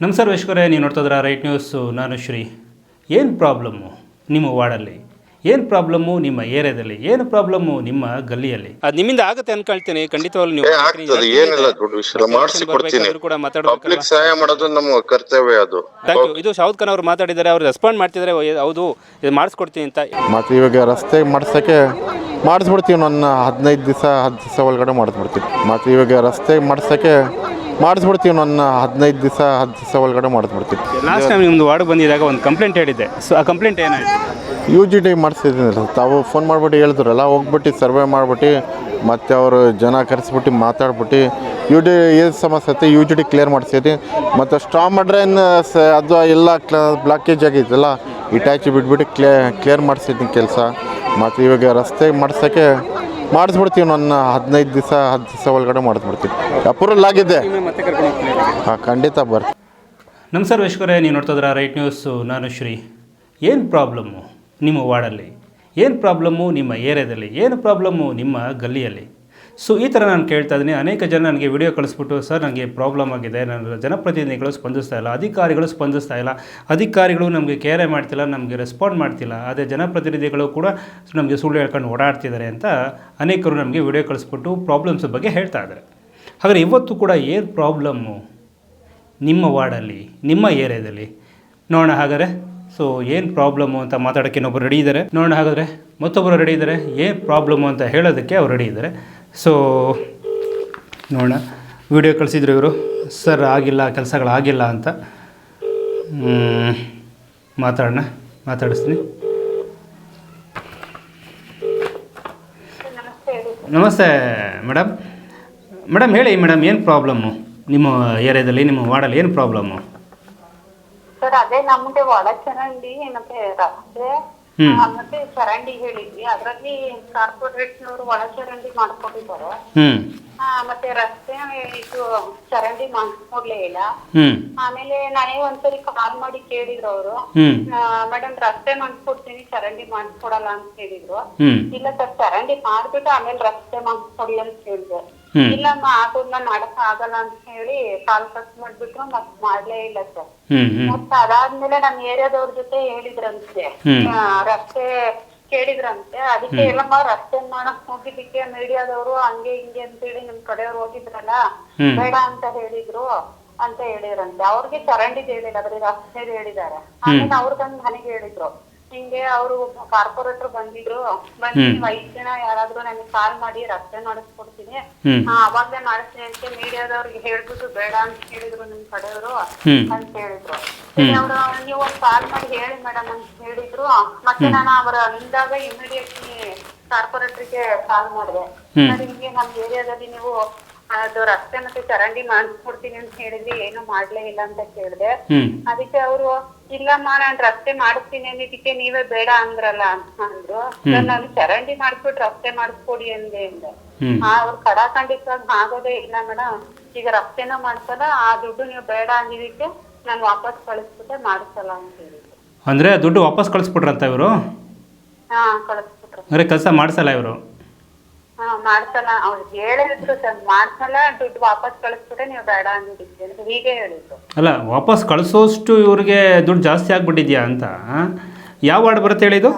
ನಮಸ್ಕಾರ ವೀಕ್ಷಕರೇ ನೀವು ನೋಡ್ತಿದ್ರ ರೈಟ್ ನ್ಯೂಸು ನಾನು ಶ್ರೀ ಏನು ಪ್ರಾಬ್ಲಮ್ಮು ನಿಮ್ಮ ವಾರ್ಡಲ್ಲಿ ಏನು ಪ್ರಾಬ್ಲಮ್ಮು ನಿಮ್ಮ ಏರಿಯಾದಲ್ಲಿ? ಏನು ಪ್ರಾಬ್ಲಮ್ಮು ನಿಮ್ಮ ಗಲ್ಲಿಯಲ್ಲಿ? ಅದು ನಿಮ್ಮಿಂದ ಆಗುತ್ತೆ ಅನ್ಕೊಳ್ತೀನಿ. ಖಂಡಿತವಾಗ್ಲೂ ನೀವು ಆಗ್ತದೆ. ಏನಿಲ್ಲ ದೊಡ್ಡ ವಿಷಯ ಮಾಡಿಸಿ ಕೊಡ್ತೀನಿ. ಕೂಡ ಪಬ್ಲಿಕ್ ಸಹಾಯ ಮಾಡೋದು ನಮ್ಮ ಕರ್ತವ್ಯ ಅದು. ಥ್ಯಾಂಕ್ ಯು ಇದು ಶಾಹುದ್ ಖಾನ್ ಅವರು ಮಾತಾಡಿದ್ದಾರೆ ಅವ್ರು ರೆಸ್ಪಾಂಡ್ ಮಾಡ್ತಿದ್ದಾರೆ ಹೌದು ಇದು ಮಾಡಿಸ್ಕೊಡ್ತೀನಿ ಅಂತ. ಮತ್ತು ಇವಾಗ ರಸ್ತೆ ಮಾಡ್ಸೋಕ್ಕೆ ಮಾಡಿಸ್ಬಿಡ್ತೀವಿ. ನನ್ನ ಹದಿನೈದು ದಿವಸ ಹತ್ತು ದಿವಸ ಒಳಗಡೆ ಮಾಡಿಸ್ಬಿಡ್ತೀವಿ. ಮತ್ತು ಇವಾಗ ರಸ್ತೆ ಮಾಡ್ಸೋಕ್ಕೆ ಮಾಡಿಸ್ಬಿಡ್ತೀವಿ ನನ್ನ ಹದಿನೈದು ದಿವಸ ಹತ್ತು ದಿವಸ ಒಳಗಡೆ ಮಾಡಿಸ್ಬಿಡ್ತೀವಿ. ಲಾಸ್ಟ್ ಟೈಮ್ ನಿಮ್ದು ವಾರ್ಡ್ ಬಂದಿದ್ದಾಗ ಒಂದು ಕಂಪ್ಲೇಂಟ್ ಹೇಳಿದ್ದೆ. ಸೊ ಆ ಕಂಪ್ಲೇಂಟ್ ಏನಾಯ್ತು? ಯು ಜಿ ಟಿ ಮಾಡಿಸಿದ್ದೀನಿ ತಾವು ಫೋನ್ ಮಾಡಿಬಿಟ್ಟು ಹೇಳಿದ್ರಲ್ಲ ಹೋಗ್ಬಿಟ್ಟು ಸರ್ವೆ ಮಾಡಿಬಿಟ್ಟು ಮತ್ತು ಅವರು ಜನ ಕರೆಸ್ಬಿಟ್ಟು ಮಾತಾಡ್ಬಿಟ್ಟು ಯು ಡಿ ಏನು ಸಮಸ್ಯೆ ಐತೆ ಯು ಜಿ ಡಿ ಕ್ಲಿಯರ್ ಮಾಡಿಸಿದ್ದೀನಿ ಮತ್ತು ಸ್ಟ್ರಾಂಗ್ ಡ್ರೈನ್ ಸ ಅದು ಎಲ್ಲ ಕ್ಲ ಬ್ಲಾಕೇಜ್ ಆಗೈತಲ್ಲ ಇಟ್ಯಾಚಿ ಬಿಟ್ಬಿಟ್ಟು ಕ್ಲಿಯೇ ಕ್ಲಿಯರ್ ಮಾಡಿಸಿದ್ದೀನಿ ಕೆಲಸ. ಮತ್ತು ಇವಾಗ ರಸ್ತೆ ಮಾಡ್ಸೋಕ್ಕೆ ಮಾಡಿಸ್ಬಿಡ್ತೀವಿ ನನ್ನ ಹದಿನೈದು ದಿವಸ, ಹತ್ತು ದಿವಸ ಒಳಗಡೆ ಮಾಡಿಸ್ಬಿಡ್ತೀವಿ. ಅಪ್ರೂವಲ್ ಆಗಿದೆ. ಹಾಂ, ಖಂಡಿತ ಬರ್ತೀವಿ ನಮಸ್ಕಾರ ವೀಕ್ಷಕರೇ, ನೀವು ನೋಡ್ತಿದ್ರ ರೈಟ್ ನ್ಯೂಸು. ನಾನು ಶ್ರೀ, ಏನು ಪ್ರಾಬ್ಲಮ್ಮು ನಿಮ್ಮ ವಾರ್ಡಲ್ಲಿ ಏನು ಪ್ರಾಬ್ಲಮ್ಮು ನಿಮ್ಮ ಏರಿಯಾದಲ್ಲಿ? ಏನು ಪ್ರಾಬ್ಲಮ್ಮು ನಿಮ್ಮ ಗಲ್ಲಿಯಲ್ಲಿ? ಸೊ ಈ ಥರ ನಾನು ಕೇಳ್ತಾ ಇದ್ದೀನಿ. ಅನೇಕ ಜನ ನನಗೆ ವಿಡಿಯೋ ಕಳಿಸ್ಬಿಟ್ಟು, ಸರ್ ನನಗೆ ಪ್ರಾಬ್ಲಮ್ ಆಗಿದೆ. ನನ್ನ ಜನಪ್ರತಿನಿಧಿಗಳು ಸ್ಪಂದಿಸ್ತಾ ಇಲ್ಲ. ಅಧಿಕಾರಿಗಳು ಸ್ಪಂದಿಸ್ತಾ ಇಲ್ಲ. ಅಧಿಕಾರಿಗಳು ನಮಗೆ ಕೇರೆ ಮಾಡ್ತಿಲ್ಲ, ನಮಗೆ ರೆಸ್ಪಾಂಡ್ ಮಾಡ್ತಿಲ್ಲ. ಅದೇ ಜನಪ್ರತಿನಿಧಿಗಳು ಕೂಡ ನಮಗೆ ಸುಳ್ಳು ಹೇಳ್ಕೊಂಡು ಓಡಾಡ್ತಿದ್ದಾರೆ ಅಂತ ಅನೇಕರು ನಮಗೆ ವಿಡಿಯೋ ಕಳಿಸ್ಬಿಟ್ಟು ಪ್ರಾಬ್ಲಮ್ಸ್ ಬಗ್ಗೆ ಹೇಳ್ತಾ ಇದ್ದಾರೆ. ಹಾಗಾದರೆ ಇವತ್ತು ಕೂಡ ಏನು ಪ್ರಾಬ್ಲಮ್ಮು ನಿಮ್ಮ ವಾರ್ಡಲ್ಲಿ, ನಿಮ್ಮ ಏರಿಯಾದಲ್ಲಿ? ನೋಡೋಣ ಹಾಗಾದರೆ. ಸೊ ಏನು ಪ್ರಾಬ್ಲಮ್ಮು ಅಂತ ಮಾತಾಡೋಕ್ಕೆ ಇನ್ನೊಬ್ಬರು ರೆಡಿ ಇದ್ದಾರೆ? ನೋಡೋಣ ಹಾಗಾದರೆ. ಮತ್ತೊಬ್ಬರು ರೆಡಿ ಇದ್ದಾರೆ. ಏನು ಪ್ರಾಬ್ಲಮ್ಮು ಅಂತ ಹೇಳೋದಕ್ಕೆ ಅವ್ರು ರೆಡಿ ಇದ್ದಾರೆ. ಸೊ ನೋಡೋಣ. ವಿಡಿಯೋ ಕಳಿಸಿದ್ರು ಇವರು. ಸರ್ ಆಗಿಲ್ಲ ಕೆಲಸಗಳಾಗಿಲ್ಲ ಅಂತ. ಮಾತಾಡೋಣ. ಮಾತಾಡಿಸ್ತೀನಿ. ನಮಸ್ತೆ ಮೇಡಮ್. ಮೇಡಮ್ ಹೇಳಿ ಮೇಡಮ್ ಏನು ಪ್ರಾಬ್ಲಮ್ಮು ನಿಮ್ಮ ಏರಿಯಾದಲ್ಲಿ ನಿಮ್ಮ ವಾರ್ಡಲ್ಲಿ ಏನು ಪ್ರಾಬ್ಲಮ್ಮು ಸರ್ ಅದೇ ನಮ್ಮದೇ ಒಳ ಚೆನ್ನಾಗಿ. ಆ, ಮತ್ತೆ ಚರಂಡಿ ಹೇಳಿದ್ವಿ. ಅದ್ರಲ್ಲಿ ಕಾರ್ಪೊರೇಟ್ನವರು ಒಳ ಚರಂಡಿ ಮಾಡ್ಕೊಂಡಿದ್ದಾರೆ. ಹ್ಮ್. ಮತ್ತೆ ರಸ್ತೆ ಇದು ಚರಂಡಿ ಮಾಡ್ಕೊಡ್ಲೇ ಇಲ್ಲ. ಆಮೇಲೆ ನನಗೆ ಒಂದ್ಸರಿ ಕಾಲ್ ಮಾಡಿ ಕೇಳಿದ್ರು ಅವರು. ಮೇಡಮ್ ರಸ್ತೆ ಮಾಡ್ಕೊಡ್ತೀನಿ ಚರಂಡಿ ಮಾಡ್ಕೊಡಲ್ಲ ಅಂತ ಹೇಳಿದ್ರು. ಇಲ್ಲ ಸರ್ ಚರಂಡಿ ಮಾಡ್ಬಿಟ್ಟು ಆಮೇಲೆ ರಸ್ತೆ ಮಾಡ್ಕೊಡಿ ಅಂತ ಹೇಳಿದೆ ಹ್ಮ್. ಇಲ್ಲಮ್ಮ ಹಾಕೋದ್ನ ಮಾಡಕ್ ಆಗಲ್ಲ ಅಂತ ಹೇಳಿ ಕಾಲ್ ಕಟ್ ಮಾಡ್ಬಿಟ್ರು ಮತ್ ಮಾಡ್ಲೇ ಇಲ್ಲ ಸರ್. ಮತ್ತ ಅದಾದ್ಮೇಲೆ ನಮ್ ಏರಿಯಾದವ್ರ ಜೊತೆ ಹೇಳಿದ್ರಂತೆ. ಆ, ರಸ್ತೆ ಕೇಳಿದ್ರಂತೆ. ಅದಕ್ಕೆ ಎಲ್ಲಮ್ಮ ರಸ್ತೆ ಮಾಡಕ್ ಹೋಗಿದ್ದಕ್ಕೆ ಮೀಡಿಯಾದವ್ರು ಹಂಗೆ ಹಿಂಗೆ ಅಂತೇಳಿ ನಿಮ್ ಕಡೆಯವ್ರು ಹೋಗಿದ್ರಲ್ಲ ಹ್ಮ್. ಬೇಡ ಅಂತ ಹೇಳಿದ್ರು ಅಂತ ಹೇಳಿದ್ರಂತೆ. ಅವ್ರಿಗೆ ಚರಂಡಿದ್ ಹೇಳಿಲ್ಲ ಬರೀ ರಸ್ತೆದ್ ಹೇಳಿದಾರೆ. ಆಮೇಲೆ ಅವ್ರ ಬಂದ್ ನನಗೆ ಹೇಳಿದ್ರು. ಹಿಂಗೆ ಅವರು ಕಾರ್ಪೊರೇಟರ್ ಬಂದಿದ್ರು. ಬಂದು ನೀವ್ ಐದ್ ಜನ ಯಾರಾದ್ರೂ ನನಗೆ ಕಾಲ್ ಮಾಡಿ ರಸ್ತೆ ಮಾಡಿಸ್ಕೊಡ್ತೀನಿ. ಹಾ ಅವಾಗ್ಲೇ ಮಾಡಿಸ್ತೀನಿ ಅಂತ ಮೀಡಿಯಾದವ್ರಿಗೆ ಹೇಳ್ಬಿಟ್ಟು ಬೇಡ ಅಂತ ಹೇಳಿದ್ರು ನಿಮ್ ಕಡೆಯವರು. ಅಂತ ಹೇಳಿದ್ರು. ಅವರು ನೀವು ಒಂದ್ ಕಾಲ್ ಮಾಡಿ ಹೇಳಿ ಮೇಡಮ್ ಅಂತ ಹೇಳಿದ್ರು. ಮತ್ತೆ ನಾನು ಅವರ ಅಂದಾಗ ಇಮಿಡಿಯೇಟ್ಲಿ ಕಾರ್ಪೊರೇಟರ್ಗೆ ಕಾಲ್ ಮಾಡಿದೆ. ನಿಮ್ಗೆ ಸರ್ ಹಿಂಗೆ ನಮ್ಮ ಏರಿಯಾದಲ್ಲಿ ನೀವು ಅದು ರಸ್ತೆ ಮತ್ತೆ ಚರಂಡಿ ಮಾಡಿಸ್ಕೊಡ್ತೀನಿ ಅಂತ ಹೇಳಿದ್ರಿ ಏನು ಮಾಡ್ಲೇ ಇಲ್ಲ ಅಂತ ಕೇಳಿದೆ. ಅದಿಕ್ಕೆ ಅದಕ್ಕೆ ಅವರು ಇಲ್ಲಮ್ಮ ನಾನ್ ರಸ್ತೆ ಮಾಡಿಸ್ತೀನಿ ಅನ್ನೋದಕ್ಕೆ ನೀವೇ ಬೇಡ ಅಂದ್ರಲ್ಲ ಅಂತ ಅಂದ್ರು. ನಾನು ಚರಂಡಿ ಮಾಡಿಸ್ಬಿಟ್ಟು ರಸ್ತೆ ಮಾಡಿಸ್ಕೊಡಿ ಅಂದೆ ಅಂದೆ. ಅವ್ರು ಕಡಾಖಂಡಿತವಾಗಿ ಆಗೋದೇ ಇಲ್ಲ ಮೇಡಮ್ ಈಗ ರಸ್ತೆನ ಮಾಡ್ಸಲ್ಲ ಆ ದುಡ್ಡು ನೀವು ಬೇಡ ಅಂದಿದ್ದಕ್ಕೆ ನಾನು ವಾಪಸ್ ಕಳಿಸ್ಬಿಟ್ಟೆ ಮಾಡಿಸಲ್ಲ ಅಂತ ಹೇಳಿದ್ರು. ಅಂದ್ರೆ ದುಡ್ಡು ವಾಪಸ್ ಕಳಿಸ್ಬಿಟ್ರಂತ ಇವರು? ಹಾ ಕಳಿಸ್ಬಿಟ್ರು. ಅಂದ್ರೆ ಕೆಲಸ ಮಾಡಿಸಲ್ಲ ಇವರು? ಹಾ ಮಾಡ್ಸಲ್ಲ ಅವ್ರು ಹೇಳಿದ್ರು ಸರ್ ಮಾಡ್ಸಲ್ಲ ದುಡ್ಡು ವಾಪಸ್ ಕಳಿಸ್ಬಿಟ್ಟೆ ನೀವು ಬೇಡ ಅಂದಿದ್ದಕ್ಕೆ ಅಂತ ಹೀಗೆ ಹೇಳಿದ್ರು. ಅಲ್ಲ ವಾಪಸ್ ಕಳಿಸೋಷ್ಟು ಇವ್ರಿಗೆ ದುಡ್ಡು ಜಾಸ್ತಿ ಆಗ್ಬಿಟ್ಟಿದ್ಯಾ ಅಂತ? ಯಾವ ವಾರ್ಡ್ ಬರುತ್ತೆ ಹೇಳಿದು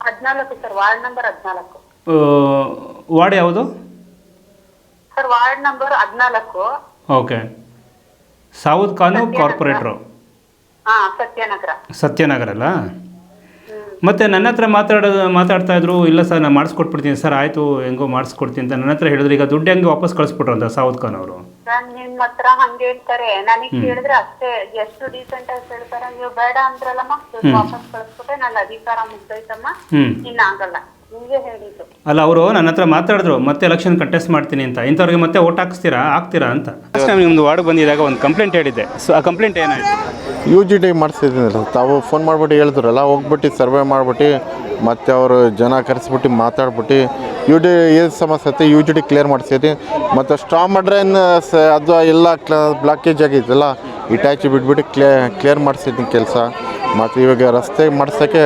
ಹದ್ನಾಲ್ಕು ಸರ್ ವಾರ್ಡ್ ನಂಬರ್ ಹದ್ನಾಲ್ಕು. ವಾರ್ಡ್ ಯಾವುದು? ಸರ್ ವಾರ್ಡ್ ನಂಬರ್ ಹದ್ನಾಲ್ಕು. ಓಕೆ. ಸಾವುದ್ ಖಾನು ಕಾರ್ಪೊರೇಟ್ರು. ಹಾ ಸತ್ಯನಗರ. ಸತ್ಯನಗರ ಅಲ್ಲ? ಮತ್ತು ನನ್ನ ಹತ್ರ ಮಾತಾಡೋದು ಮಾತಾಡ್ತಾ ಇದ್ರು ಇಲ್ಲ ಸರ್ ನಾನು ಮಾಡಿಸ್ಕೊಟ್ಬಿಡ್ತೀನಿ ಸರ್ ಆಯಿತು ಹೆಂಗೋ ಮಾಡಿಸ್ಕೊಡ್ತೀನಿ ಅಂತ ನನ್ನ ಹತ್ರ ಹೇಳಿದ್ರು. ಈಗ ದುಡ್ಡು ಹೆಂಗೆ ವಾಪಸ್ ಕಳಿಸ್ಬಿಟ್ರು ಅಂತ ಸಾವುದ್ ಖಾನ್ ಅವರು? ನಾನ್ ನಿಮ್ ಹತ್ರ ಹಂಗೆ ಹೇಳ್ತಾರೆ. ನನಗ್ ಕೇಳಿದ್ರೆ ಅಷ್ಟೇ ಎಷ್ಟು ಡೀಸೆಂಟ್ ಆಗಿ ಹೇಳ್ತಾರೆ ನೀವು ಬೇಡ ಅಂದ್ರಲ್ಲಮ್ಮ ವಾಪಸ್ ಕಳಿಸ್ಬಿಟ್ಟೆ ನನ್ನ ಅಧಿಕಾರ ಮುಗ್ದೈತಮ್ಮ ಹ್ಞೂ ಅಲ್ಲ ಅವರು ನನ್ನ ಹತ್ರ ಮಾತಾಡಿದ್ರು ಮತ್ತೆ ಎಲೆಕ್ಷನ್ ಕಂಟೆಸ್ಟ್ ಮಾಡ್ತೀನಿ ಅಂತ. ಇಂಥವ್ರಿಗೆ ಮತ್ತೆ ಓಟ್ ಹಾಕಿಸ್ತೀರಾ ಹಾಕ್ತೀರಾ ಅಂತ. ಲಾಸ್ಟ್ ಟೈಮ್ ನಿಮ್ದು ವಾರ್ಡ್ ಬಂದಿದ್ದಾಗ ಒಂದು ಕಂಪ್ಲೇಂಟ್ ಹೇಳಿದ್ದೆ. ಸೊ ಆ ಕಂಪ್ಲೇಂಟ್ ಏನಾಯ್ತು? ಯು ಜಿ ಟಿ ಮಾಡಿಸಿದ್ದೀನಿ ತಾವು ಫೋನ್ ಮಾಡಿಬಿಟ್ಟು ಹೇಳಿದ್ರಲ್ಲ ಹೋಗ್ಬಿಟ್ಟು ಸರ್ವೆ ಮಾಡಿಬಿಟ್ಟು ಮತ್ತು ಅವರು ಜನ ಕರೆಸ್ಬಿಟ್ಟು ಮಾತಾಡ್ಬಿಟ್ಟು ಯು ಡಿ ಏನು ಸಮಸ್ಯೆ ಐತೆ ಯು ಜಿ ಡಿ ಕ್ಲಿಯರ್ ಮಾಡಿಸಿದ್ದೀನಿ ಮತ್ತು ಸ್ಟ್ರಾಂಗ್ ಡ್ರೈನ್ ಸ ಅದು ಎಲ್ಲ ಕ್ಲ ಬ್ಲಾಕೇಜ್ ಆಗಿತ್ತಲ್ಲ ಇಟ್ಯಾಚಿ ಬಿಟ್ಬಿಟ್ಟು ಕ್ಲಿಯರ್ ಕ್ಲಿಯರ್ ಮಾಡಿಸಿದ್ದೀನಿ ಕೆಲಸ. ಮತ್ತು ಇವಾಗ ರಸ್ತೆ ಮಾಡ್ಸೋಕ್ಕೆ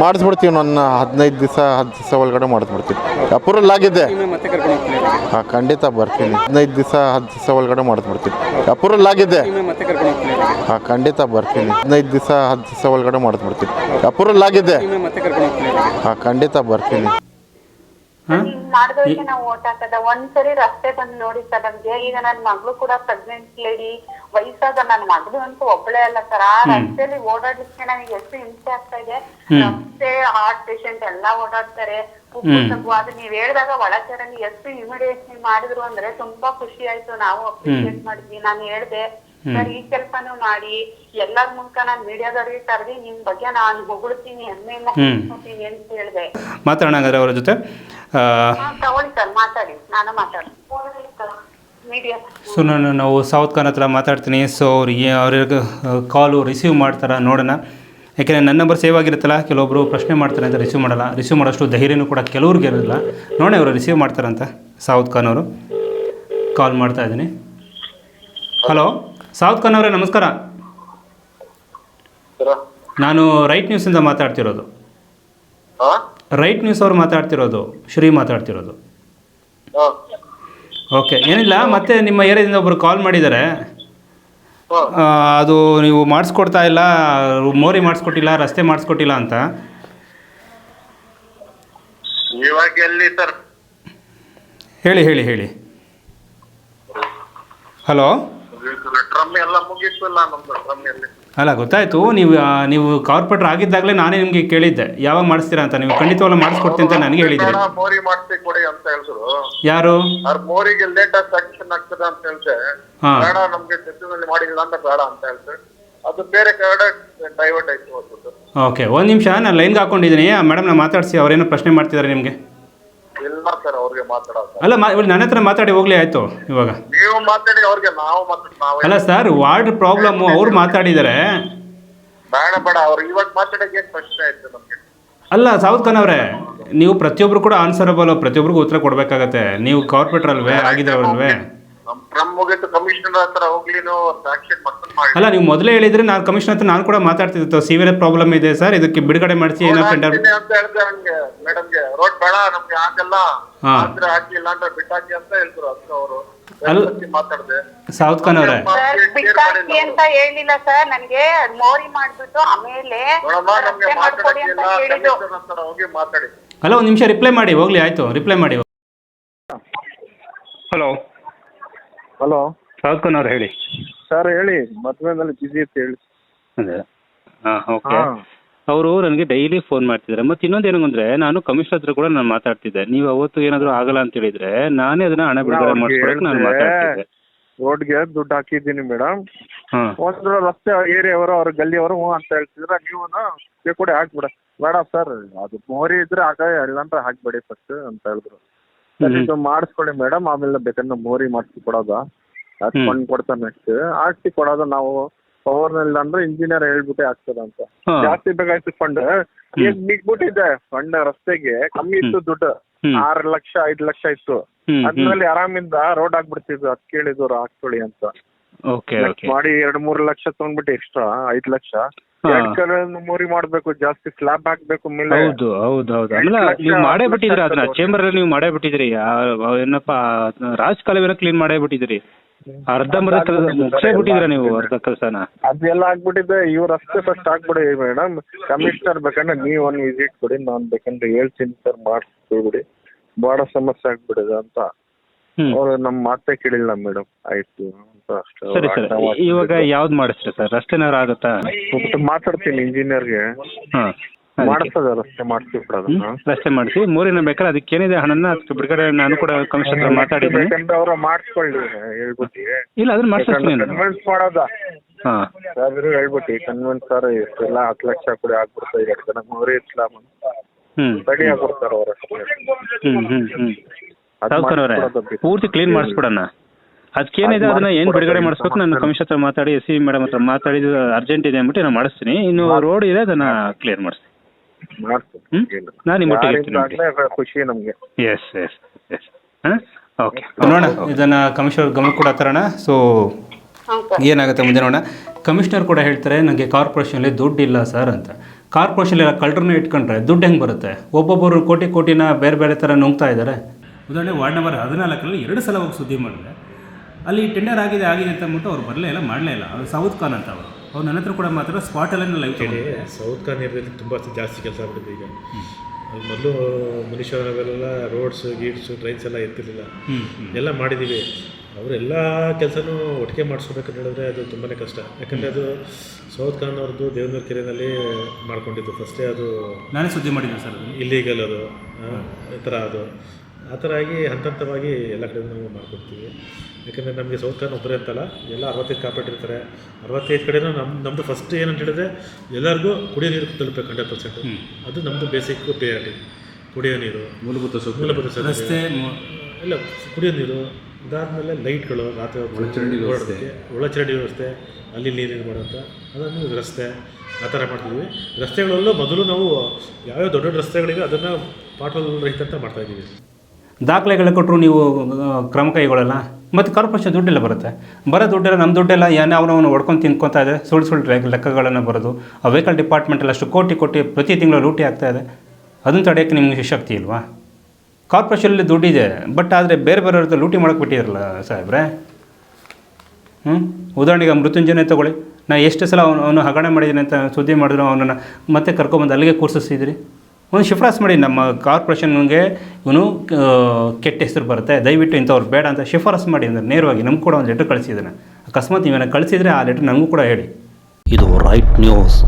ಮಾಡಿಸ್ಬಿಡ್ತೀವಿ ನನ್ನ ಹದಿನೈದು ದಿವಸ, ಹತ್ತು ದಿವಸ ಒಳಗಡೆ ಮಾಡಿಸ್ಬಿಡ್ತೀವಿ. ಅಪ್ರೂವಲ್ ಆಗಿದೆ ಹಾಂ, ಖಂಡಿತ ಬರ್ತೀನಿ. ಹದಿನೈದು ದಿವಸ, ಹತ್ತು ದಿವಸ ಒಳಗಡೆ ಮಾಡಿಸ್ಬಿಡ್ತೀವಿ ಅಪ್ರೂವಲ್ ಆಗಿದೆ ಹಾಂ, ಖಂಡಿತ ಬರ್ತೀನಿ. ಹದಿನೈದು ದಿವಸ, ಹತ್ತು ದಿವಸ ಒಳಗಡೆ ಮಾಡಿಸ್ಬಿಡ್ತೀವಿ ಅಪ್ರೂವಲ್ ಆಗಿದೆ ಹಾಂ, ಖಂಡಿತ ಬರ್ತೀನಿ. ಹಾಂ? ನಾಡ್ದವ್ರಿಗೆ ನಾವು ಓಟ್ ಹಾಕದ. ಒಂದ್ಸರಿ ರಸ್ತೆ ಬಂದ್ ನೋಡಿ ಸರ್ ನಮ್ಗೆ. ಈಗ ನನ್ ಮಗಳು ಕೂಡ ಪ್ರೆಗ್ನೆಂಟ್ ಲೇಡಿ ವಯಸ್ಸಾದ ನನ್ ಮಗಳು ಅಂತೂ ಒಬ್ಳೆ ಅಲ್ಲ ಸರ್. ಆ ರಸ್ತೆಯಲ್ಲಿ ಓಡಾಡ್ಲಿಕ್ಕೆ ನನಗೆ ಎಷ್ಟು ಹಿಂಸೆ ಆಗ್ತಾ ಇದೆ. ರಸ್ತೆ ಹಾರ್ಟ್ ಪೇಷಂಟ್ ಎಲ್ಲಾ ಓಡಾಡ್ತಾರೆ. ಉಪ್ಪು ಅದು ನೀವ್ ಹೇಳಿದಾಗ ಒಳಚರಂಡಿ ಎಷ್ಟು ಇಮಿಡಿಯೇಟ್ಲಿ ಮಾಡಿದ್ರು ಅಂದ್ರೆ ತುಂಬಾ ಖುಷಿ ಆಯ್ತು. ನಾವು ಅಪ್ರಿಶಿಯೇಟ್ ಮಾಡಿದ್ವಿ. ನಾನು ಹೇಳ್ದೆ ಸರ್ ಈ ಕೆಲ್ಸನೂ ಮಾಡಿ ಎಲ್ಲರ ಮೂಲಕ ನಾನು ಮೀಡಿಯಾದವ್ರಿಗೆ ಕರೆದಿ ನಿಮ್ ಬಗ್ಗೆ ನಾನು ಹೊಗಳ್ತೀನಿ ಹೆಮ್ಮೆಯಿಂದ ಅಂತ ಹೇಳ್ದೆ. ಮಾತಾಡೋಣ ಹಾಗಾದ್ರೆ ಅವರ ಜೊತೆ. ಆ, ತಗೊಳ್ಳಿ ಸರ್ ಮಾತಾಡಿ ನಾನು ಮಾತಾಡ್ತೀನಿ. ಮೀಡಿಯಾ. ಸೊ ನಾನು ನಾವು ಸಾವತ್ ಖಾನ್ ಹತ್ರ ಮಾತಾಡ್ತೀನಿ. ಸೊ ಅವ್ರಿಗೆ ಅವ್ರಿಗೆ ಕಾಲು ರಿಸೀವ್ ಮಾಡ್ತಾರ ನೋಡೋಣ. ಯಾಕೆಂದರೆ ನನ್ನ ನಂಬರ್ ಸೇವ್ ಆಗಿರುತ್ತಲ್ಲ ಕೆಲವೊಬ್ಬರು ಪ್ರಶ್ನೆ ಮಾಡ್ತಾರೆ ಅಂತ ರಿಸೀವ್ ಮಾಡಲ್ಲ. ರಿಸೀವ್ ಮಾಡೋಷ್ಟು ಧೈರ್ಯನೂ ಕೂಡ ಕೆಲವ್ರಿಗೆ ಇರೋದಿಲ್ಲ. ನೋಡಿ ಅವರು ರಿಸೀವ್ ಮಾಡ್ತಾರಂತ ಸಾವತ್ ಖಾನ್ ಅವರು. ಕಾಲ್ ಮಾಡ್ತಾ ಇದ್ದೀನಿ. ಹಲೋ ಸಾವತ್ ಖಾನ್ ಅವರೇ ನಮಸ್ಕಾರ. ನಾನು ರೈಟ್ ನ್ಯೂಸಿಂದ ಮಾತಾಡ್ತಿರೋದು. ರೈಟ್ ನ್ಯೂಸ್ ಅವ್ರು ಮಾತಾಡ್ತಿರೋದು ಶ್ರೀ ಮಾತಾಡ್ತಿರೋದು. ಓಕೆ ಏನಿಲ್ಲ ಮತ್ತೆ ನಿಮ್ಮ ಏರಿಯಾದಿಂದ ಒಬ್ಬರು ಕಾಲ್ ಮಾಡಿದ್ದಾರೆ. ಅದು ನೀವು ಮಾಡಿಸ್ಕೊಡ್ತಾ ಇಲ್ಲ ಮೋರಿ ಮಾಡಿಸ್ಕೊಟ್ಟಿಲ್ಲ ರಸ್ತೆ ಮಾಡಿಸ್ಕೊಟ್ಟಿಲ್ಲ ಅಂತ. ಇವಾಗ ಎಲ್ಲಿ ಸರ್? ಹೇಳಿ ಹೇಳಿ ಹೇಳಿ. ಹಲೋ? ಟ್ರಮ್ ಎಲ್ಲ ಮುಗೀತಿಲ್ಲ ನಮ್ದು ಟ್ರಮ್ ಎಲ್ಲಿ? ಅಲ್ಲ ಗೊತ್ತಾಯ್ತು. ನೀವು ಆ, ನೀವು ಕಾರ್ಪೊರೇಟರ್ ಆಗಿದ್ದಾಗಲೇ ನಾನೇ ನಿಮಗೆ ಕೇಳಿದ್ದೆ. ಯಾವಾಗ ಮಾಡಿಸ್ತೀರಾ ಅಂತ. ನೀವು ಖಂಡಿತವಾಗ್ಲೂ ಮಾಡಿಸ್ಕೊಡ್ತೀನಿ ಅಂತ ನನಗೆ ಹೇಳಿದ್ರಿ. ಬೇಡ, ಮೋರಿ ಮಾಡ್ಸಿ ಕೊಡಿ ಅಂತ ಹೇಳಿದ್ರು. ಯಾರು? ಅವ್ರ ಮೋರಿಗೆ ಲೇಟ್ ಆಗಿ ಸ್ಯಾಂಕ್ಷನ್ ಆಗ್ತದೆ ಅಂತ ಹೇಳ್ತೆ ಹಾ. ಬೇಡ ನಮ್ಗೆ ಜೊತೆನಲ್ಲಿ ಮಾಡಿಲ್ಲ ಅಂದ್ರೆ ಬೇಡ ಅಂತ ಹೇಳ್ತೆ ಅದು ಬೇರೆ ಕಡೆ ಡೈವರ್ಟ್ ಆಯ್ತು ಹೋಗ್ಬಿಟ್ಟು. ಓಕೆ ಒಂದು ನಿಮಿಷ ನಾನು ಲೈನ್ಗೆ ಹಾಕೊಂಡಿದ್ದೀನಿ. ನಾ ಮಾತಾಡಿಸಿ ಅವ್ರೇನೋ ಪ್ರಶ್ನೆ ಮಾಡ್ತಿದ್ದಾರೆ ನಿಮಗೆ. ಅವ್ರಿಗೆ ಮಾತಾಡೋದು. ಅಲ್ಲ ಮಾ ನನ್ನ ಹತ್ರ ಮಾತಾಡಿ ಹೋಗ್ಲಿ ಆಯ್ತು ಇವಾಗ. ನೀವು ಮಾತಾಡಿ ಅವ್ರಿಗೆ ನಾವು ಮಾತಾಡಿ ನಾವೇ. ಅಲ್ಲ ಸರ್ ವಾರ್ಡ್ ಪ್ರಾಬ್ಲಮ್ ಅವ್ರು ಮಾತಾಡಿದಾರೆ. ಬೇಡ ಬೇಡ ಅವ್ರು ಇವಾಗ ಮಾತಾಡಕ್ಕೆ ಏನ್ ಪ್ರಶ್ನೆ ಆಯ್ತು ನಮ್ಗೆ? ಅಲ್ಲ ಸೌತ್ ಖಾನ್ ಅವರೇ ನೀವು ಪ್ರತಿಯೊಬ್ಬರು ಕೂಡ ಆನ್ಸರಬಲ್ ಪ್ರತಿಯೊಬ್ಬರಿಗೂ ಉತ್ತರ ಕೊಡ್ಬೇಕಾಗತ್ತೆ. ನೀವು ಕಾರ್ಪೊರೇಟರ್ ಅಲ್ವೇ ಆಗಿದ್ದವ್ರಲ್ವೇ ಕ್ರಮ್ ಮುಗಿತು ಕಮಿಷನರ್ ಹತ್ರ ಹೋಗ್ಲಿ ನೀವು ಸ್ಯಾಂಕ್ಷನ್ ಮತ್ತೊಂದು ಮಾಡಿ. ಅಲ್ಲ ನೀವು ಮೊದಲೇ ಹೇಳಿದ್ರೆ ನಾನು ಕಮಿಷನ್ ಹತ್ರ ನಾನು ಕೂಡ ಮಾತಾಡ್ತಿದ್ದೆ ಸಿವಿಯರ್ ಪ್ರಾಬ್ಲಮ್ ಇದೆ ಸರ್ ಇದಕ್ಕೆ ಬಿಡುಗಡೆ ಮಾಡಿಸಿ ಏನೋ ಟೆಂಡರ್ ಅಂತ ಹೇಳ್ತಾರೆ ನನಗೆ ಮೇಡಮ್ಗೆ. ರೋಡ್ ಬೇಡ ನಮ್ಗೆ ಆಗಲ್ಲ. ಹಾ. ಇಲ್ಲ ಅಂತ ಅಂದ್ರೆ ಬಿಟ್ಟಾಕಿ ಅಂತ ಹೇಳ್ತಾರೆ ಅದಕ್ಕೆ ಅವರು. ಅಲ್ಲ- ಮಾತಾಡ್ದೆ. ಸಾವುತ್ ಖಾನ್ ಅವರೇ. ಸರ್ ಬಿಟ್ಟಾಕಿ ಅಂತ ಹೇಳಿಲ್ಲ ಸರ್ ನನ್ಗೆ ಮೋರಿ ಮಾಡ್ಬಿಟ್ಟು ಆಮೇಲೆ ನೋಡಮ್ಮ ನಮ್ಗೆ ರಸ್ತೆ ಮಾಡ್ಕೊಡಿ ಅಂತ ಮಾತಾಡಕ್ಕಿಲ್ಲ ಕಮಿಷನರ್ ಹತ್ರ ಹೋಗಿ ಮಾತಾಡಿ. ಅಲ್ಲ ಒಂದು ನಿಮಿಷ ರಿಪ್ಲೈ ಮಾಡಿ ಹೋಗ್ಲಿ ಆಯ್ತು. ರಿಪ್ಲೈ ಮಾಡಿ. Hello hello. ಅವ್ರು ಹೇಳಿ. ಸರ್ ಹೇಳಿ. ಮದುವೆನಲ್ಲಿ ಬಿಸಿ ಇತ್ತು ಹೇಳಿ. ಅದೇ. ಹಾಂ ಓಕೆ. ಹಾ. ಅವರು ನನಗೆ ಡೈಲಿ ಫೋನ್ ಮಾಡ್ತಿದ್ದಾರೆ ಮತ್ತೆ ಇನ್ನೊಂದು ಏನು ಅಂದ್ರೆ ನಾನು ಕಮಿಷನ್ ಹತ್ರ ಕೂಡ ನಾನು ಮಾತಾಡ್ತಿದ್ದೆ. ನೀವು ಅವತ್ತು ಏನಾದರೂ ಆಗಲ್ಲ ಅಂತ ಹೇಳಿದ್ರೆ ನಾನೇ ಅದನ್ನ ಹಣ ಬಿಡುಗಡೆ ಅವ್ರಿಗೆ ನಾನು ಹೇಳ್ದೆ. ಮಾತಾಡ್ತಿದ್ದೆ. ರೋಡ್ಗೆ ದುಡ್ಡು ಹಾಕಿದ್ದೀನಿ ಮೇಡಮ್ ಹಾಂ. ಒಂದು ರಸ್ತೆ ಏರಿಯಾವರು ಅವ್ರ ಗಲ್ಲಿಯವರು ಹ್ಞೂ ಅಂತ ಹೇಳ್ತಿದ್ರ. ನೀವು ಕೂಡ ಹಾಕ್ಬಿಡ. ಬೇಡ ಸರ್ ಅದು ಮೋರಿ ಇದ್ರೆ ಹಾಕ ಇಲ್ಲಾಂದ್ರೆ ಹಾಕ್ಬೇಡಿ ಫಸ್ಟ್ ಅಂತ ಹೇಳಿದ್ರು. ಇದು ಮಾಡಿಸ್ಕೊಳ್ಳಿ ಮೇಡಮ್. ಆಮೇಲೆ ಬೇಕಂದ್ರೆ ಮೋರಿ ಮಾಡಿಸಿ ಕೊಡೋದು. ಅದು. ಫಂಡ್ ಕೊಡ್ತಾನೆ ನೆಕ್ಸ್ಟ್ ಹಾಕ್ಸಿ ಕೊಡೋದು ನಾವು. ಪವರ್ನಲ್ಲಿ ಅಂದ್ರೆ ಇಂಜಿನಿಯರ್ ಹೇಳ್ಬಿಟ್ಟೆ ಆಗ್ತದೆ ಅಂತ. ಜಾಸ್ತಿ ಬೇಕಾಯ್ತು ಫಂಡ್ ಈಗ ಬಿಟ್ಬಿಟ್ಟಿದ್ದೆ ಫಂಡ್ ರಸ್ತೆಗೆ ಕಮ್ಮಿ ಇತ್ತು ದುಡ್ಡು. ಆರ್ ಲಕ್ಷ ಐದ್ ಲಕ್ಷ ಇತ್ತು. ಅದ್ರಲ್ಲಿ ಆರಾಮಿಂದ ರೋಡ್ ಹಾಕ್ಬಿಡ್ತಿದ್ರು ಅದ್ ಕೇಳಿದ್ರು ಹಾಕ್ಕೊಳ್ಳಿ ಅಂತ. ಓಕೆ ಓಕೆ ಮಾಡಿ ಎರಡ್ ಮೂರ್ ಲಕ್ಷ ತಗೊಂಡ್ಬಿಟ್ಟು ಎಕ್ಸ್ಟ್ರಾ ಐದ್ ಲಕ್ಷ. ಮೂರಿ ಎರಡ್ ಕಡೆ ಮೋರಿ ಮಾಡ್ಬೇಕು ಜಾಸ್ತಿ ಸ್ಲಾಬ್ ಹಾಕ್ಬೇಕು ಮೇಲೆ. ಹೌದು ಹೌದು ಹೌದು. ಅಲ್ಲ ನೀವು ಮಾಡೇ ಬಿಟ್ಟಿದ್ರಿ ಏನಪ್ಪಾ ಅದನ್ನ? ಚೇಂಬರ್ ಅಲ್ಲಿ ನೀವು ಮಾಡೇ ಬಿಟ್ಟಿದ್ರಿ ಏನಪ್ಪ ರಾಜ್ ಕಾಲುವೆನ ಕ್ಲೀನ್ ಮಾಡೇ ಬಿಟ್ಟಿದ್ರಿ ಅರ್ಧ ಮುಗಿಸೇ ಬಿಟ್ಟಿದ್ರ ನೀವು ಅರ್ಧ ಕೆಲಸನ? ಅದೆಲ್ಲ ಆಗ್ಬಿಟ್ಟಿದೆ. ಇವ್ರ ರಸ್ತೆ ಫಸ್ಟ್ ಹಾಕ್ಬಿಡಿ ಮೇಡಮ್. ಕಮಿಷನರ್ ಬೇಕಂದ್ರೆ ನೀವ್ ಒಂದ್ ವಿಸಿಟ್ ಕೊಡಿ ನಾನ್ ಬೇಕಂದ್ರೆ ಹೇಳ್ತೀನಿ ಸರ್ ಮಾಡಿಸ್ಬಿಡಿ ಬಹಳ ಸಮಸ್ಯೆ ಆಗ್ಬಿಡಿದೆ ಅಂತ. ಅವ್ರು ನಮ್ ಮಾತೇ ಕೇಳಿಲ್ಲ ಮೇಡಮ್ ಆಯ್ತು ಅಂತ ಅಷ್ಟೇ ಅವ್ರು ಸರಿ ಸರ್. ಅರ್ಥ ಮಾಡ್ಕೊಂಡಿದ್ರು. ಇವಾಗ ಯಾವ್ದು ಮಾಡಿಸ್ರಿ ಸರ್? ರಸ್ತೆನಾರ ಆಗುತ್ತಾ? ಹೋಗ್ಬಿಟ್ಟು ಮಾತಾಡ್ತೀನಿ ಇಂಜಿನಿಯರ್ಗೆ. ಹಾ ಮಾಡಿಸ್ತದ ರಸ್ತೆ ಮಾಡಿಸಿ ಬಿಡೋದನ್ನ ರಸ್ತೆ ಮಾಡಿಸಿ. ಮೂರಿನ ಬೇಕಾದ್ರೆ ಅದಕ್ಕೆ ಏನಿದೆ ಹಣನ ಅದಕ್ಕೆ ಬಿಡುಗಡೆ ನಾನು ಕೂಡ ಕಮಿಷನ್ ಹತ್ರ ಮಾತಾಡಿದ್ದೀನಿ. ಬೇಕಂದ್ರೆ ಅವ್ರ ಮಾಡಿಸ್ಕೊಳ್ಳಿ ಹೇಳ್ಬಿಟ್ಟು. ಇಲ್ಲ ಅದನ್ನ ಮಾಡಿಸ್ತೀನಿ ನಾನು. ಕನ್ವಿನ್ಸ್ ಮಾಡೋದ. ಹಾ. ಯಾವ್ದಾದ್ರು ಹೇಳ್ಬಿಟ್ಟು ಕನ್ವಿನ್ಸ್ ಸರ್ ಹತ್ತು ಲಕ್ಷ ಕೊಡಿ ಅಂತ. ಹ್ಮ್. ರೆಡಿ ಆಗ್ಬಿಡ್ತಾರೆ ಅವ್ರ ಹ್ಮ್ ಹ್ಮ್ ಹ್ಮ್. ಅದ್ ಸಾವ್ಕಾರ್ ಅವರೇ. ಪೂರ್ತಿ ಕ್ಲೀನ್ ಮಾಡಿಸ್ಬಿಡೋಣ. ಅದಕ್ಕೇನಿದೆ ಅದ್ ಅದನ್ನ ಏನ್ ಬಿಡುಗಡೆ ಮಾಡಿಸ್ಬೇಕು? ನಾನು. ಕಮಿಷನ್ ಹತ್ರ ಮಾತಾಡಿ ಎಸ್ ಸಿ ಮೇಡಮ್ ಹತ್ರ ಮಾತಾಡಿ ಅರ್ಜೆಂಟ್ ಇದೆ ಅಂದ್ಬಿಟ್ಟು ನಾನು ಮಾಡಿಸ್ತೀನಿ. ಇನ್ನು ರೋಡ್ ಇದೆ ಅದನ್ನ ಕ್ಲಿಯರ್ ಮಾಡಿಸ್ತೀನಿ. ಹ್ಮ್? ನಾನ್ ನಿಮ್ಮ ಒಟ್ಟಿಗೆ ಇರ್ತೀನಿ ಯಾರಿಂದ ಖುಷಿ ನಮ್ಗೆ. ಎಸ್ ಎಸ್ ಎಸ್ ಹಾಂ? ಓಕೆ ನೋಡೋಣ. ಇದನ್ನ ಕಮಿಷನರ್ ಗಮನ ಕೂಡ ತರೋಣ. ಸೊ ಸರ್ ಏನಾಗುತ್ತೆ ಮುಂದೆ ನೋಡೋಣ. ಕಮಿಷನರ್ ಕೂಡ ಹೇಳ್ತಾರೆ ನನಗೆ ಕಾರ್ಪೊರೇಷನಲ್ಲಿ ದುಡ್ಡು ಇಲ್ಲ ಸರ್ ಅಂತ. ಕಾರ್ಪೊರೇಷನ್ ಎಲ್ಲ ಕಳ್ಳರನ್ನ ಇಟ್ಕೊಂಡ್ರೆ ದುಡ್ಡು ಹೆಂಗೆ ಬರುತ್ತೆ? ಒಬ್ಬೊಬ್ಬರು ಕೋಟಿ ಕೋಟಿನ ಬೇರೆ ಬೇರೆ ಥರ ನುಂಗ್ತಾ ಇದ್ದಾರೆ. ಉದಾಹರಣೆ ವಾರ್ಡ್ ನಂಬರ್ ಹದಿನಾಲ್ಕರಲ್ಲಿ ಎರಡು ಸಲ ಹೋಗಿ ಸುದ್ದಿ ಮಾಡಿದೆ. ಅಲ್ಲಿ ಟೆಂಡರ್ ಆಗಿದೆ ಆಗಿದೆ ಅಂತ ಅಂದ್ಬಿಟ್ಟು ಅವ್ರು ಬರಲೇ ಇಲ್ಲ ಮಾಡಲೇ ಇಲ್ಲ. ಅವ್ರು ಸೌತ್ ಖಾನ್ ಅಂತ ಅವರು. ಅವ್ರು ನನ್ನ ಹತ್ರ ಕೂಡ ಮಾತ್ರ ಸ್ಪಾಟಲ್ಲೇ ಲೈವ್ ತಗೊಂಡು ಸೌತ್ ಖಾನ್ ಏರಿಯಾದಲ್ಲಿ ತುಂಬ ಜಾಸ್ತಿ ಕೆಲಸ ಆಗ್ಬಿಟ್ಟಿದೆ ಈಗ. ಅಲ್ಲಿ ಮೊದಲು ಮನುಷ್ಯರವೆಲ್ಲ ರೋಡ್ಸ್ ಗೀಡ್ಸು ಟ್ರೈನ್ಸ್ ಎಲ್ಲ ಇರ್ತಿರ್ಲಿಲ್ಲ ಎಲ್ಲ ಮಾಡಿದ್ದೀವಿ ಅವರೆಲ್ಲ ಕೆಲಸನೂ ಒಟ್ಟಿಗೆ ಮಾಡಿಸ್ಕೋಬೇಕಂತ ಹೇಳಿದ್ರೆ ಅದು ತುಂಬಾ ಕಷ್ಟ. ಯಾಕಂದರೆ ಅದು ಸೌತ್ ಖಾನ್ ಅವ್ರದ್ದು ದೇವನೂರು ಕೆರೆಯಲ್ಲಿ ಮಾಡ್ಕೊಂಡಿದ್ದು. ಫಸ್ಟೇ ಅದು ನಾನೇ ಸುದ್ದಿ ಮಾಡಿದ್ದೆ ಸರ್ ಇಲ್ಲೀಗಲ್ ಅದು. ಈ ಥರ ಅದು. ಆ ಥರ ಆಗಿ ಹಂತ ಹಂತವಾಗಿ ಎಲ್ಲ ಕಡೆ ನಾವು ಮಾಡ್ಕೊಡ್ತೀವಿ. ಯಾಕಂದರೆ ನಮಗೆ ಸೌತ್ ಖಾನ್ ಒಬ್ಬರೇ ಅಂತಲ್ಲ ಎಲ್ಲ ಅರವತ್ತೈದು ಕಾರ್ಪೊರೇಟ್ ಇರ್ತಾರೆ ಅರವತ್ತೈದು ಕಡೆನೂ ನಮ್ಮ ನಮ್ಮದು ಫಸ್ಟ್ ಏನಂತ ಹೇಳಿದ್ರೆ ಎಲ್ಲರಿಗೂ ಕುಡಿಯೋ ನೀರು ತಲುಪಬೇಕು ಹಂಡ್ರೆಡ್ ಪರ್ಸೆಂಟ್ ಅದು ನಮ್ಮದು ಬೇಸಿಕ್ ಪ್ರಿಯಾರಿಟಿ ಕುಡಿಯೋ ನೀರು. ಮೂಲಭೂತ ಮೂಲಭೂತ ಸೌಕರ್ಯ. ರಸ್ತೆ ಇಲ್ಲ ಕುಡಿಯೋ ನೀರು. ಅದಾದಮೇಲೆ ಲೈಟ್ಗಳು ರಾತ್ರಿ ಒಳಚರಂಡಿ ವ್ಯವಸ್ಥೆ. ಒಳಚರಂಡಿ ವ್ಯವಸ್ಥೆ ಅಲ್ಲಿ ನೀರು ಮಾಡುವಂಥ ಅದನ್ನು ರಸ್ತೆ ಆ ಥರ ಮಾಡ್ತಿದ್ವಿ ರಸ್ತೆಗಳಲ್ಲೂ ಮೊದಲು ನಾವು ಯಾವ್ಯಾವ ದೊಡ್ಡ ದೊಡ್ಡ ರಸ್ತೆಗಳಿವೆ ಅದನ್ನು ಪಾಟಲ್ ರಹಿತ ಅಂತ ಮಾಡ್ತಾಯಿದ್ದೀವಿ ದಾಖಲೆಗಳು ಕೊಟ್ಟರು ನೀವು ಕ್ರಮ ಕೈಗೊಳ್ಳಲ್ಲ. ಮತ್ತು ಕಾರ್ಪೊರೇಷನ್ ದುಡ್ಡೆಲ್ಲ ಬರುತ್ತೆ. ಬರೋ ದುಡ್ಡೆಲ್ಲ ನಮ್ಮ ದುಡ್ಡೆಲ್ಲ ಏನೇ ಅವನವನು ಹೊಡ್ಕೊಂಡು ತಿನ್ಕೊತಾ ಇದೆ, ಸುಳ್ಳು ಸುಳ್ಳು ಲೆಕ್ಕ- ಲೆಕ್ಕಗಳನ್ನು ಬರೋದು. ಆ ವೆಹಿಕಲ್ ಡಿಪಾರ್ಟ್ಮೆಂಟಲ್ಲಿ ಅಷ್ಟು ಕೋಟಿ ಕೋಟಿ ಪ್ರತಿ ತಿಂಗಳು ಲೂಟಿ ಆಗ್ತಾ ಇದೆ. ಅದನ್ನು ತಡೆಯೋಕ್ಕೆ ನಿಮಗೆ ಶಕ್ತಿ ಇಲ್ವಾ? ಕಾರ್ಪೊರೇಷನಲ್ಲಿ ದುಡ್ಡಿದೆ ಬಟ್ ಆದರೆ ಬೇರೆ ಬೇರೆ ಅವ್ರದ್ದು ಲೂಟಿ ಮಾಡೋಕೆ ಬಿಟ್ಟಿರಲ್ಲ ಸಾಹೇಬ್ರೆ? ಹ್ಞೂ ಉದಾಹರಣೆಗೆ ಮೃತ್ಯುಂಜಯನೇ ತಗೊಳ್ಳಿ. ನಾನು ಎಷ್ಟು ಸಲ ಅವನು ಅವನು ಹಗರಣ ಮಾಡಿದ್ದೀನಿ ಅಂತ ಸುದ್ದಿ ಮಾಡಿದ್ರು, ಅವನನ್ನು ಮತ್ತೆ ಕರ್ಕೊಂಬಂದು ಅಲ್ಲಿಗೆ ಕೂರಿಸಿದ್ರಿ ಒಂದು ಶಿಫಾರಸ್ ಮಾಡಿ, ನಮ್ಮ ಕಾರ್ಪೊರೇಷನ್ಗೆ ಇವನು ಕೆಟ್ಟ ಹೆಸರು ಬರುತ್ತೆ. ದಯವಿಟ್ಟು ಇಂಥವ್ರು ಬೇಡ ಅಂತ ಶಿಫಾರಸ್ ಮಾಡಿ ಅಂದರೆ ನೇರವಾಗಿ ನಮ್ಗೆ ಕೂಡ ಒಂದು ಲೆಟ್ರ್ ಕಳಿಸಿದ್ದಾನೆ. ಅಕಸ್ಮಾತ್ ನೀವೇನ ಕಳಿಸಿದರೆ ಆ ಲೆಟ್ರ್ ನಮಗೂ ಕೂಡ ಹೇಳಿ. ಇದು ರೈಟ್ ನ್ಯೂಸ್